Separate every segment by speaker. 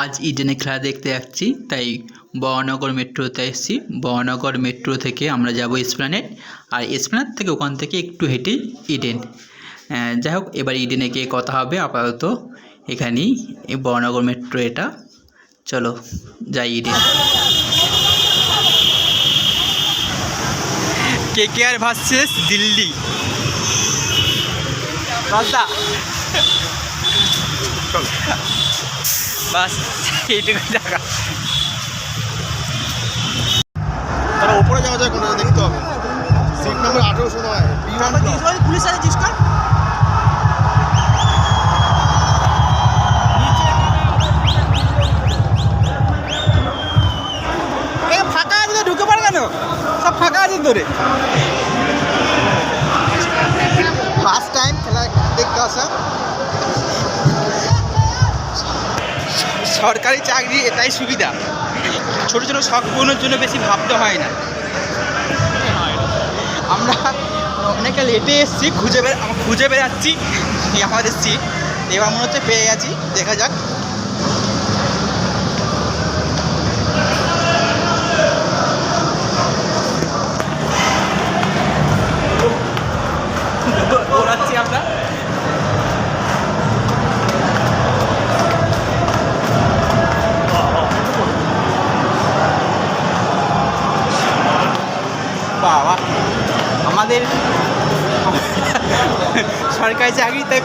Speaker 1: আজ ইডেনে খেলা দেখতে যাচ্ছি তাই বরানগর মেট্রোতে এসেছি। বরানগর মেট্রো থেকে আমরা যাব এসপ্ল্যানেড আর এসপ্ল্যানেড থেকে ওখান থেকে একটু হেঁটেই ইডেন। যাই হোক এবার ইডেনে গিয়ে কথা হবে আপাতত এখানেই এই বরানগর মেট্রো এটা। চলো যাই Eden.
Speaker 2: K K R versus Delhi. রাস্তা বাস এইটুকু জায়গা
Speaker 3: তারা উপরে যাওয়া যায় কোনো দেখতে হবে। সিট নাম্বার আঠেরোশো নয়
Speaker 2: পুলিশ আছে জিজ্ঞেস কর। ফাঁকা আছে ঢুকে পারে কেন? সব ফাঁকা আছে ধরে ফার্স্ট টাইম খেলা দেখতে আসা। সরকারি চাকরি এটাই সুবিধা। ছোটো ছোটো শখ পূরণের জন্য বেশি ভাবতে হয় না। আমরা অনেকটা লেটে এসেছি, খুঁজে বেড়া খুঁজে বেড়াচ্ছি আমাদের সিট এবার মনে হচ্ছে পেয়ে গেছি, দেখা যাক।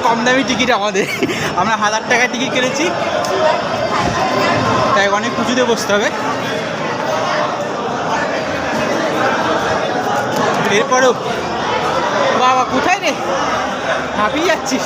Speaker 2: কম দামি টিকিট আমাদের। আমরা হাজার টাকা টিকিট কেটেছি। তাই অনেক উঁচুতে বসতে হবে। এরপরেও, বাবা কোথায় রে? হাঁপিয়ে যাচ্ছিস।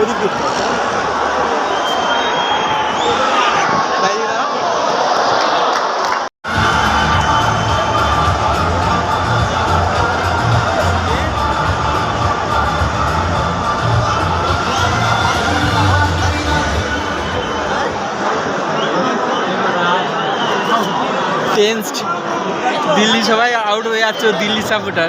Speaker 2: যাচ্ছিস রসদা টেন্সড দিল্লি সবাই আউট হয়ে যাচ্ছে দিল্লি সাপোর্টার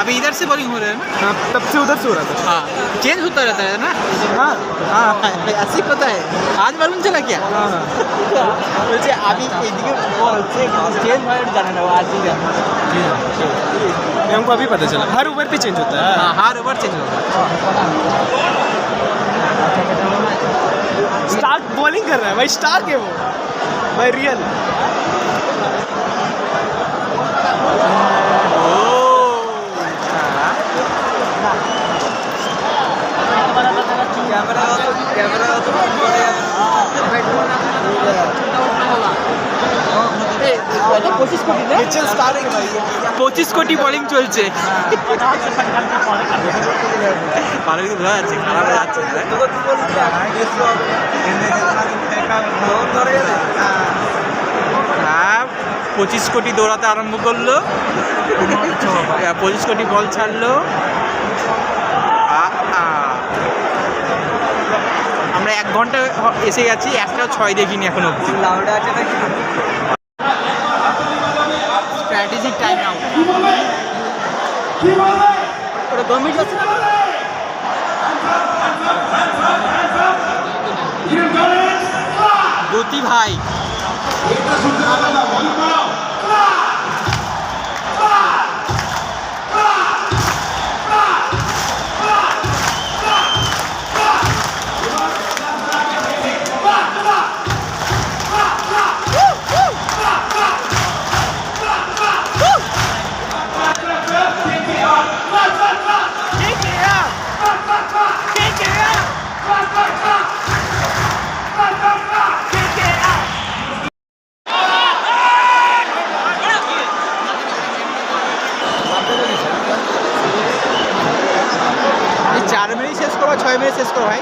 Speaker 2: अभी इधर से बॉलिंग हो रहा है ना
Speaker 3: हाँ तब से उधर से हो रहा था
Speaker 2: हाँ चेंज होता रहता है ना
Speaker 3: हाँ
Speaker 2: हाँ ऐसे ही होता है आज मालूम चला क्या
Speaker 3: हाँ हाँ
Speaker 2: বলছে আমি এইদিকে বল হচ্ছে চেঞ্জ হয় ওটা জানে না ও আজ জানে
Speaker 3: ये हमको अभी पता चला हर ओवर पे चेंज होता है
Speaker 2: हाँ हर ओवर चेंज होता है
Speaker 3: स्टार्ट बॉलिंग कर रहा है भाई स्टार के वो भाई रियल
Speaker 2: পঁচিশ কোটি বোলিং চলছে। ভালো খারাপ হয়ে পঁচিশ কোটি দৌড়াতে আরম্ভ করল। পঁচিশ কোটি বল ছাড়লো। এক ঘণ্টা এসে গেছি একটা ছয় দেখিনি এখনও অব্দি
Speaker 3: স্ট্র্যাটেজিক টাইম আউট ওটা গভর্নমেন্ট আছে গতি ভাই ছয় মিনিট শেষ করো ভাই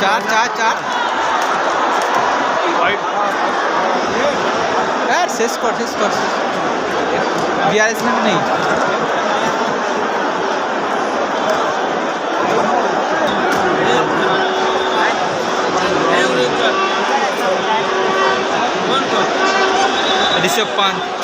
Speaker 3: चार चार। চার यार शेष कर शेष कर में नहीं। ऋषभ पंत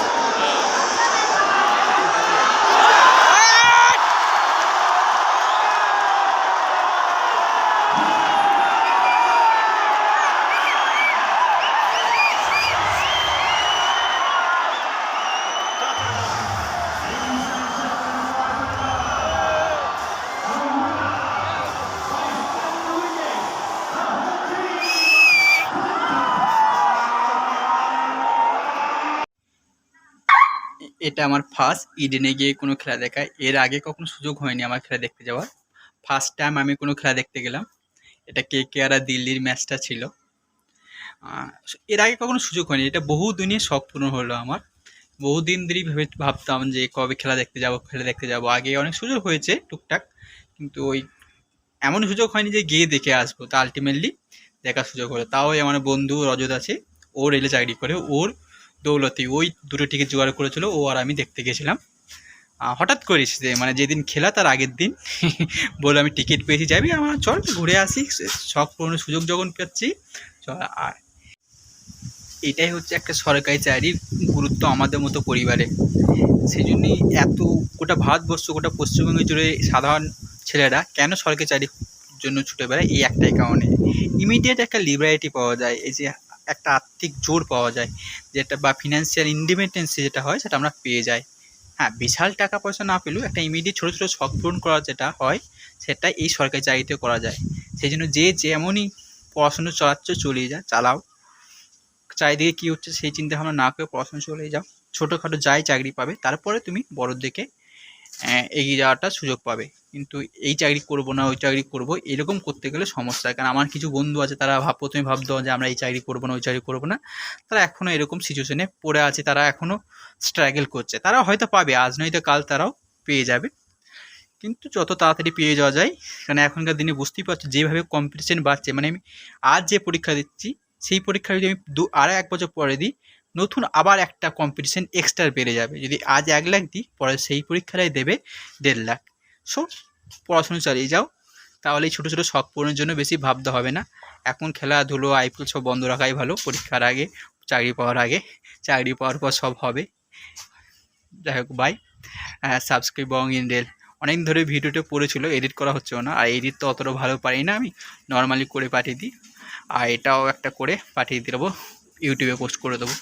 Speaker 2: এটা আমার ফার্স্ট ইডেনে গিয়ে কোনো খেলা দেখা এর আগে কখনো সুযোগ হয়নি আমার খেলা দেখতে যাওয়ার। ফার্স্ট টাইম আমি কোনো খেলা দেখতে গেলাম। এটা কে কে আর দিল্লির ম্যাচটা ছিল। এর আগে কখনো সুযোগ হয়নি। এটা বহু দিনে শখ পূরণ হলো আমার। বহুদিন ধরেই ভেবে ভাবতাম যে কবে খেলা দেখতে যাব, খেলা দেখতে যাব। আগে অনেক সুযোগ হয়েছে টুকটাক, কিন্তু ওই এমন সুযোগ হয়নি যে গিয়ে দেখে আসব। তা আলটিমেটলি দেখার সুযোগ হলো। তাও আমার বন্ধু রজত আছে, ও রেলে চাকরি করে। ওর দৌলতে, ওই দুটো টিকিট জোগাড় করেছিল, ও আর আমি দেখতে গেছিলাম। হঠাৎ করিস যে মানে যেদিন খেলা তার আগের দিন। বলে, আমি টিকিট পেয়েছি, যাবি? আমার চল, ঘুরে আসি শখ পূরণের সুযোগ যখন পাচ্ছি, চল আর এটাই হচ্ছে একটা সরকারি চাকরির গুরুত্ব আমাদের মতো পরিবারে। সেই জন্যই এত গোটা ভারতবর্ষ, গোটা পশ্চিমবঙ্গ জুড়ে সাধারণ ছেলেরা কেন সরকারি চাকরির জন্য ছুটে বেড়ায়? এই একটাই কারণে। ইমিডিয়েট একটা লিবারিটি পাওয়া যায়, এই যে একটা আর্থিক জোর পাওয়া যায়, যেটা বা ফিনান্সিয়াল ইন্ডিপেন্ডেন্সি যেটা হয় সেটা আমরা পেয়ে যাই। হ্যাঁ বিশাল টাকা পয়সা না পেলেও একটা ইমিডিয়েট ছোটো ছোটো শখ পূরণ করা যেটা হয় সেটা এই সরকারি চাকরিতে করা যায়। সেই জন্য যে যেমনই পড়াশুনো চালাচ্ছ চালিয়ে যা, চালাও। চারিদিকে কী হচ্ছে সেই চিন্তা ভাবনা না করে পড়াশোনা চলে যাও। ছোটোখাটো যাই চাকরি পাবে, তারপরে তুমি বড়োর দিকে এগিয়ে যাওয়াটা সুযোগ পাবে। কিন্তু এই চাকরি করব না, ওই চাকরি করব, এরকম করতে গেলে সমস্যা। কারণ আমার কিছু বন্ধু আছে, তারা ভাব, প্রথমে ভাবতো যে আমরা এই চাকরি করব না, ওই চাকরি করব না। তারা এখনও এরকম সিচুয়েশনে পড়ে আছে, তারা এখনও স্ট্রাগল করছে। তারা হয়তো পাবে আজ নয়তো কাল তারাও পেয়ে যাবে। কিন্তু যত তাড়াতাড়ি পেয়ে যাওয়া যায়, কারণ এখনকার দিনে বুঝতেই পারছ, যেভাবে কম্পিটিশন বাড়ছে মানে আমি আজ যে পরীক্ষা দিচ্ছি, সেই পরীক্ষা যদি আমি দু আরও এক বছর পরে দিই, নতুন আবার একটা কম্পিটিশন এক্সট্রা বেড়ে যাবে। যদি আজ এক লাখ দিই, পরে সেই পরীক্ষাটাই দেবে দেড় লাখ। সো পড়াশুনো চালিয়ে যাও, তাহলে এই ছোটো ছোটো শখ পূরণের জন্য বেশি ভাবতে হবে না। এখন খেলাধুলো, আইপিএল সব বন্ধ রাখাই ভালো, পরীক্ষার আগে, চাকরি পাওয়ার আগে, চাকরি পাওয়ার পর সব হবে। যাই হোক বাই সাবস্ক্রাইব বং ইন্ডেল। অনেক ধরে ভিডিওটা পড়েছিল এডিট করা হচ্ছে না, আর এডিট তো অতটা ভালো পারি না আমি নর্মালি করে পাঠিয়ে দিই। আর এটাও একটা করে পাঠিয়ে দিয়ে দেবো ইউটিউবে পোস্ট করে দেবো।